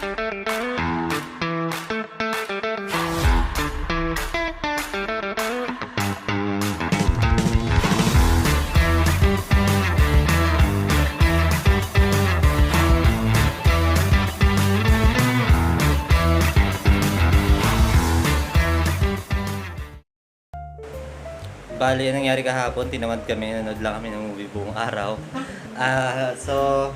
Bali, ang nangyari kahapon, tinamad kami, nanood lang kami ng movie buong araw. Ah, so,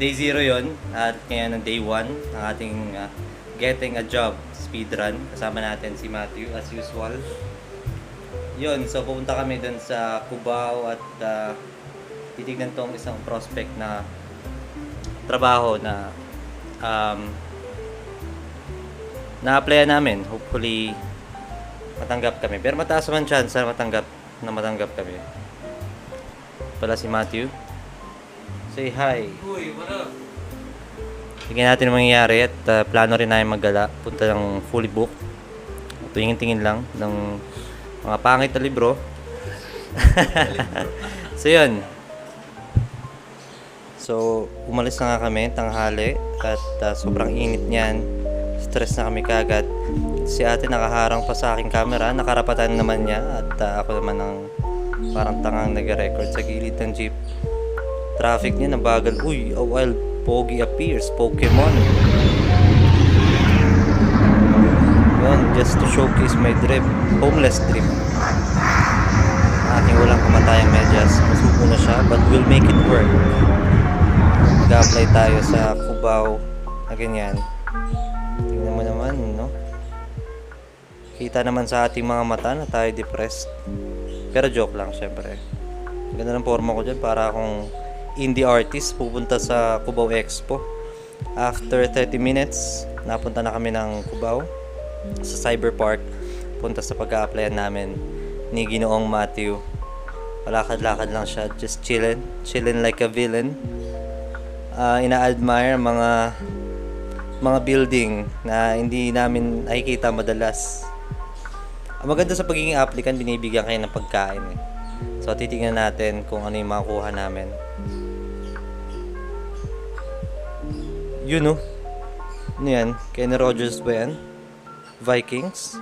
day zero yon at ngayon ang day one ng ating ah, Getting a Job speedrun. Kasama natin si Matthew as usual. Yun, so pupunta kami dun sa Cubao at ah, titignan tong isang prospect na trabaho na um, na-applyan namin. Hopefully, matanggap kami. Pero mataas naman chance na matanggap na matanggap kami. Pala si Matthew. Say hi. Uy, what up? Tingnan natin ang mangyayari at uh, plano rin namin maggala. Punta ng fully book. Tingin-tingin lang ng mga pangit na libro. so yun. So, umalis na nga kami, tanghali. At uh, sobrang init niyan. Stress na kami kagad. Si ate nakaharang pa sa aking camera. Nakarapatan naman niya. At uh, ako naman ang parang tangang nag-record sa gilid ng jeep. Traffic niya nabagal. Uy, a wild pogi appears. Pokemon. Yun, just to showcase my dream. Homeless dream. Aking walang kamatayang medyas. Masuko na siya, but we'll make it work. Mag-apply tayo sa Cubao na ganyan. Tingnan mo naman, no? Kita naman sa ating mga mata na tayo depressed. Pero joke lang, syempre. Ganda ng forma ko dyan para akong indie artist pupunta sa Cubao Expo. After 30 minutes, napunta na kami ng Cubao sa Cyber Park. Punta sa pag-a-applyan namin ni Ginoong Matthew. Palakad-lakad lang siya, just chillin. Chillin like a villain. Ah, ina-admire mga mga building na hindi namin nakikita madalas. Ang maganda sa pagiging applicant, binibigyan kayo ng pagkain eh. So, titingnan natin kung ano yung makukuha namin. Yun no? Ano yan? Kenny Rogers ba yan? Vikings?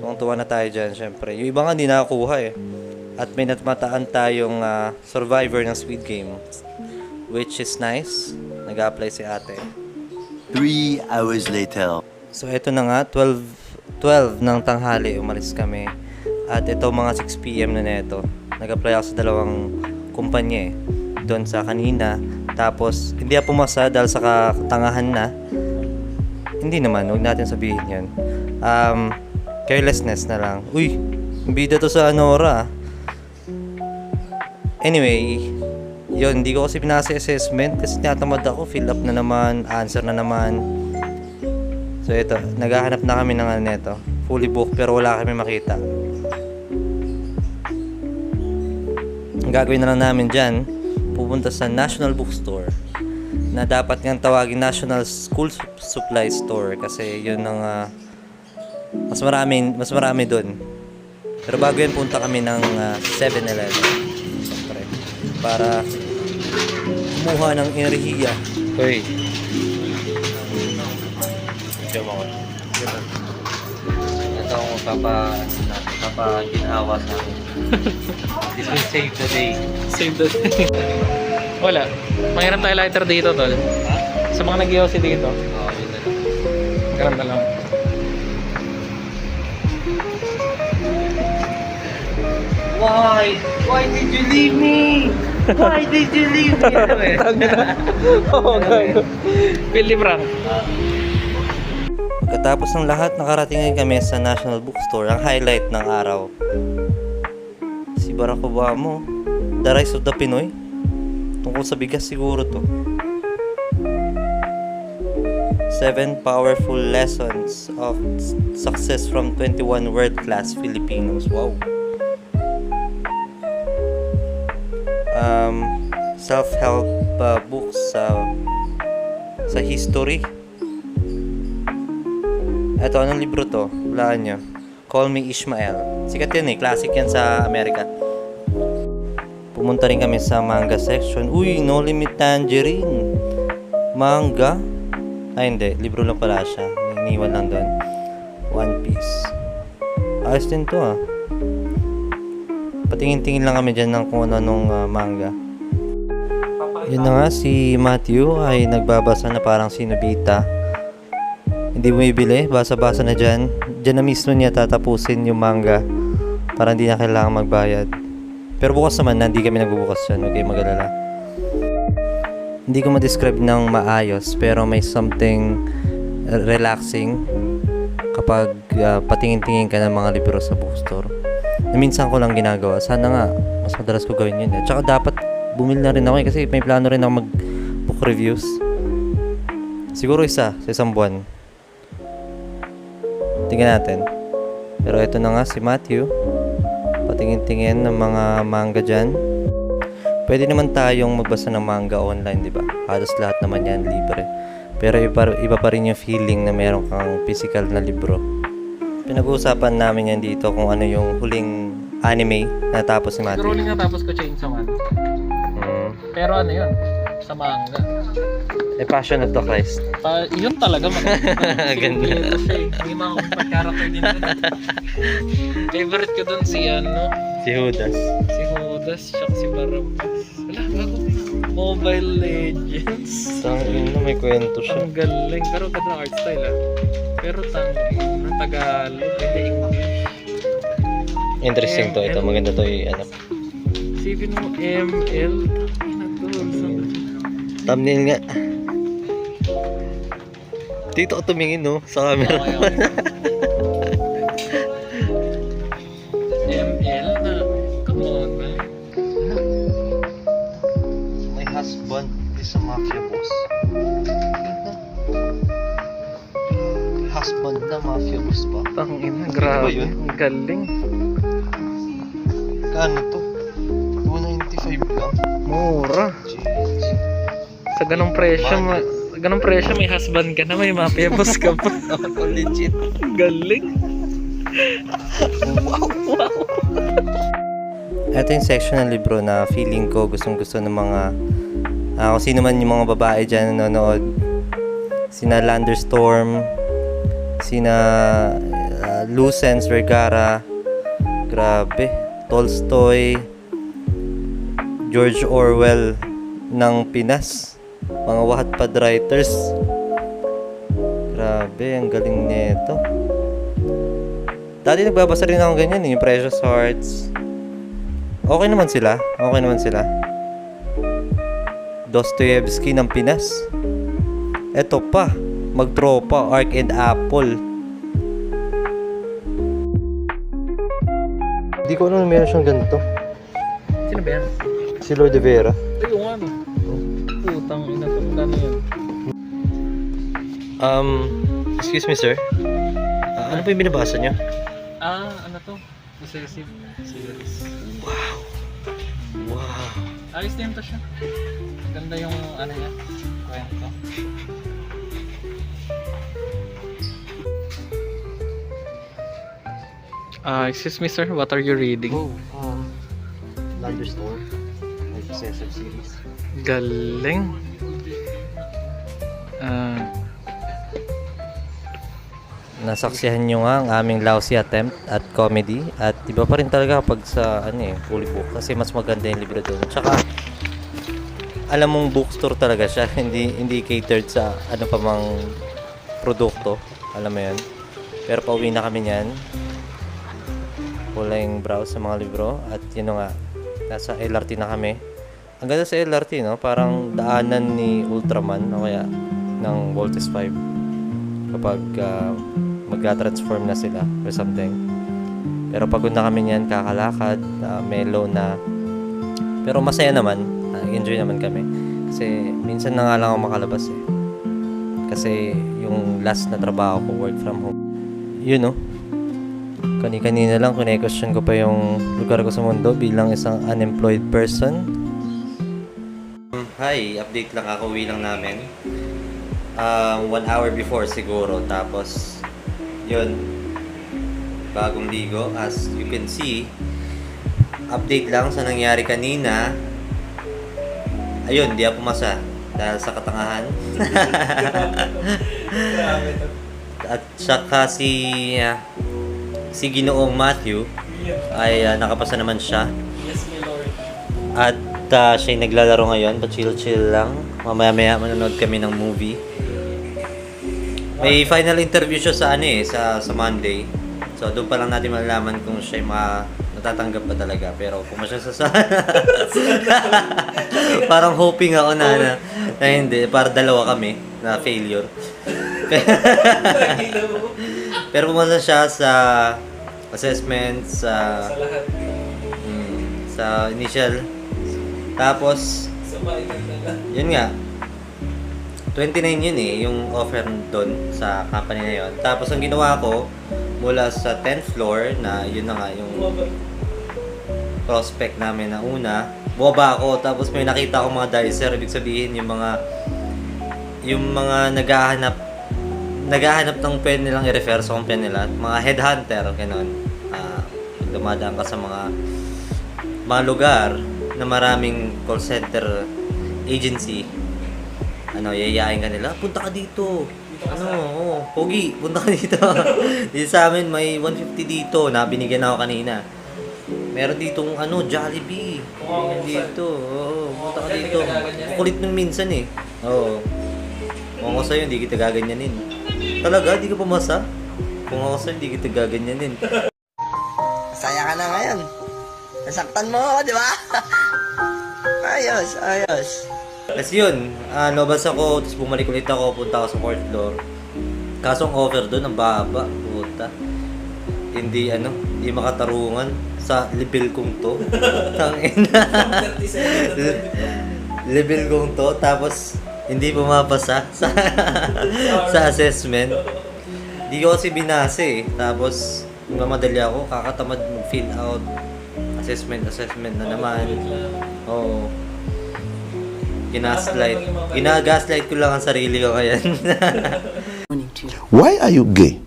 Tuwang-tuwa na tayo dyan, syempre. Yung iba nga hindi nakakuha eh. At may natmataan tayong ah, survivor ng Squid Game. Which is nice. Nag-apply si ate. Three hours later. So eto na nga, 12, 12 ng tanghali umalis kami. At ito mga 6pm na neto. Nag-apply ako sa dalawang kumpanya eh. Doon sa kanina. Tapos, hindi ako pumasa dahil sa katangahan na. Hindi naman, huwag natin sabihin yan. Um, carelessness na lang. Uy, bida to sa Anora. ah. Anyway, yun, hindi ko kasi pinasa assessment kasi tinatamad ako. Fill up na naman, answer na naman. So ito, naghahanap na kami ng ano neto. Fully booked pero wala kami makita. Ang gagawin na lang namin dyan, pupunta sa National Bookstore na dapat ngang tawagin National School Sup- Supply Store kasi yun ang ah, mas marami mas marami doon. Pero bago yan punta kami ng ah, 7-Eleven. Siyempre, para kumuha ng enerhiya. Uy. Diyan ako. Ito ang papa, papa ginawa sa akin. This will save the day. Save the day. Wala. Mayroon tayo lighter dito, tol. Sa mga nag dito. Oo, yun na lang. Karam na lang. Why? Why did you leave me? Why did you leave me? Oo, gago. Philip Frank. Pagkatapos ng lahat, nakarating kami sa National Bookstore, ang highlight ng araw. Si Barack Obama, The Rise of the Pinoy. Tungkol sa bigas siguro to. Seven powerful lessons of success from 21 world-class Filipinos. Wow. Um, self-help uh, books sa sa history. Ito, anong libro to? Hulaan nyo. Call Me Ishmael. Sikat yan eh. Classic yan sa Amerika. Pumunta rin kami sa manga section. Uy, No Limit Tangerine. Manga. Ay, hindi. Libro lang pala siya. Iniwan lang doon. One Piece. Ayos din to ah. Patingin-tingin lang kami dyan ng kung ano nung ah, manga. Yun na nga, si Matthew ay nagbabasa na parang si Nobita. Hindi bumibili, basa-basa na dyan. Dyan na mismo niya tatapusin yung manga para hindi na kailangan magbayad. Pero bukas naman na, hindi kami nagbubukas yan. Huwag kayong mag-alala. Hindi ko ma-describe ng maayos, pero may something relaxing kapag uh, patingin-tingin ka ng mga libro sa bookstore. Na minsan ko lang ginagawa. Sana nga, mas madalas ko gawin yun eh. Tsaka dapat bumili na rin ako eh, kasi may plano rin ako mag-book reviews. Siguro isa, sa isang buwan. Tingnan natin. Pero ito na nga si Matthew. Patingin-tingin ng mga manga dyan. Pwede naman tayong magbasa ng manga online, di ba? Halos lahat naman yan libre. Pero iba, iba pa rin yung feeling na meron kang physical na libro. Pinag-uusapan namin yan dito kung ano yung huling anime na tapos ni Matthew. Scrolling na tapos ko Chainsaw Man. Mm. Pero ano yun? Sa manga. A Passion of the Christ. Pa, yun talaga Ganda. May mga kumpat character din. Favorite ko doon si ano, Si Judas. si Judas, tsaka si Barabbas. Wala, bago Mobile Legends. Tangin na may kwento siya. Ang galing. Pero ganda art style ah. Pero tang, ang Tagalog, pwede English. Interesting to. Ito maganda to yung ano. Isipin mo, ML. Thumbnail nga. Dito ka tumingin no sa camera. Okay, okay. ML na. Come on, man. My husband is a mafia boss. Husband na mafia boss pa. Tangina, Ano ba grabe. yun? Ang galing. Kano to? 295 lang. Mura. Ganong presyo, ma ganong presyo, may husband ka na, may mafia boss ka pa. Ako legit. Galing. wow, wow. Ito yung section ng libro na feeling ko gustong gusto ng mga ah, kung sino man yung mga babae dyan na nanonood. Sina Landerstorm, sina uh, Lucens Vergara, grabe, Tolstoy, George Orwell ng Pinas, mga Wattpad writers. Grabe, ang galing nito. Dati nagbabasa rin ako ganyan, eh, yung Precious Hearts. Okay naman sila. Okay naman sila. Dostoyevsky ng Pinas. Eto pa. Magtropa, Ark and Apple. Hindi ko alam na meron siyang ganito. Sino ba yan? Si Lord de Vera. Ay, yung ano. Putang ina to. Ano yun? Um, excuse me sir. Ah, ano po yung binabasa niyo? Ah, ano to? Possessive series. Wow. Wow. Ayos din to siya. Ganda yung ano niya. Kwento. Ah, excuse me sir, what are you reading? Oh, um, Thunderstorm. May possessive series. Galing. Ah, Nasaksihan nyo nga ang aming lousy attempt at comedy at iba pa rin talaga pag sa ano eh, fully book kasi mas maganda yung libro doon. Tsaka alam mong bookstore talaga siya, hindi hindi catered sa ano pa mang produkto. Alam mo 'yan. Pero pauwi na kami niyan. Kulang browse sa mga libro at yun nga, nasa LRT na kami. Ang ganda sa LRT, no? Parang daanan ni Ultraman o kaya ng Voltes 5 kapag uh, magka-transform na sila or something. Pero pagod na kami niyan, kakalakad, uh, mellow na. Pero masaya naman, uh, enjoy naman kami. Kasi minsan na nga lang ako makalabas eh. Kasi yung last na trabaho ko, work from home. Yun no, kani-kanina lang, kine-question ko pa yung lugar ko sa mundo bilang isang unemployed person. Hi, update lang ako, uwi lang namin. Um, one hour before siguro. Tapos, yun, bagong ligo. As you can see, update lang sa nangyari kanina. Ayun, di ako pumasa. dahil sa katangahan. At saka si ah, si Ginoong Matthew ay ah, nakapasa naman siya. At uh, siya'y naglalaro ngayon, pa-chill-chill lang. Mamaya-maya manonood kami ng movie. May final interview siya sa ano eh, sa, sa Monday. So doon pa lang natin malalaman kung siya'y ma natatanggap pa talaga. Pero kung masya sa Parang hoping ako na, na, na hindi. Para dalawa kami na failure. Pero pumasa siya sa assessment, sa mm, sa initial. Tapos, yun nga, 29 yun eh, yung offer doon sa company na yun. Tapos ang ginawa ko, mula sa 10th floor, na yun na nga yung prospect namin na una, bumaba ako, tapos may nakita akong mga dicer, ibig sabihin yung mga yung mga naghahanap naghahanap ng pwede nilang i-refer sa company nila, mga headhunter, ganun. Ah, dumadaan ka sa mga mga lugar na maraming call center agency, ano, yayain ka nila, punta ka dito. Ano, oh, Pogi, punta ka dito. dito sa amin, may 150 dito, na binigyan ako kanina. Meron ditong ano, Jollibee. Meron dito. Oo, punta ka dito. Kulit nung minsan eh. Oo. Kung ako sa'yo, hindi kita gaganyanin. Talaga, di ka pumasa? Kung ako sa'yo, hindi kita gaganyanin. Masaya ka na ngayon. Nasaktan mo ako, di ba? ayos, ayos. Kasi yun, uh, nabas ako, tapos bumalik ulit ako, punta ako sa fourth floor. Kaso ang offer doon, ang baba, puta. Hindi, ano, hindi makatarungan sa level kong to. Tangina. level kong to, tapos hindi pumapasa sa, sa assessment. Hindi ko kasi binase eh. Tapos, mamadali ako, kakatamad mag-fill out. Assessment, assessment na naman. Oo. Ginaslight. Ginagaslight ko lang ang sarili ko ngayon. Why are you gay?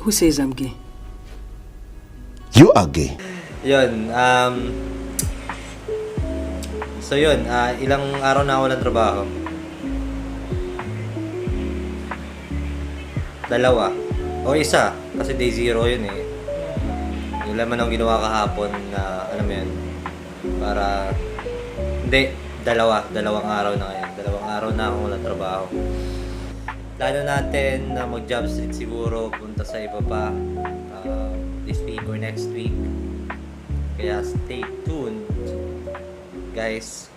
Who says I'm gay? You are gay. yun, um... So yun, ah, ilang araw na ako walang trabaho. Dalawa. O isa, kasi day zero yun eh. Yung laman ang ginawa kahapon na, alam mo yun, para... Hindi, dalawa. Dalawang araw na ngayon. Dalawang araw na akong walang trabaho. Plano natin na mag-job street siguro, punta sa iba pa uh, this week or next week. Kaya stay tuned, guys.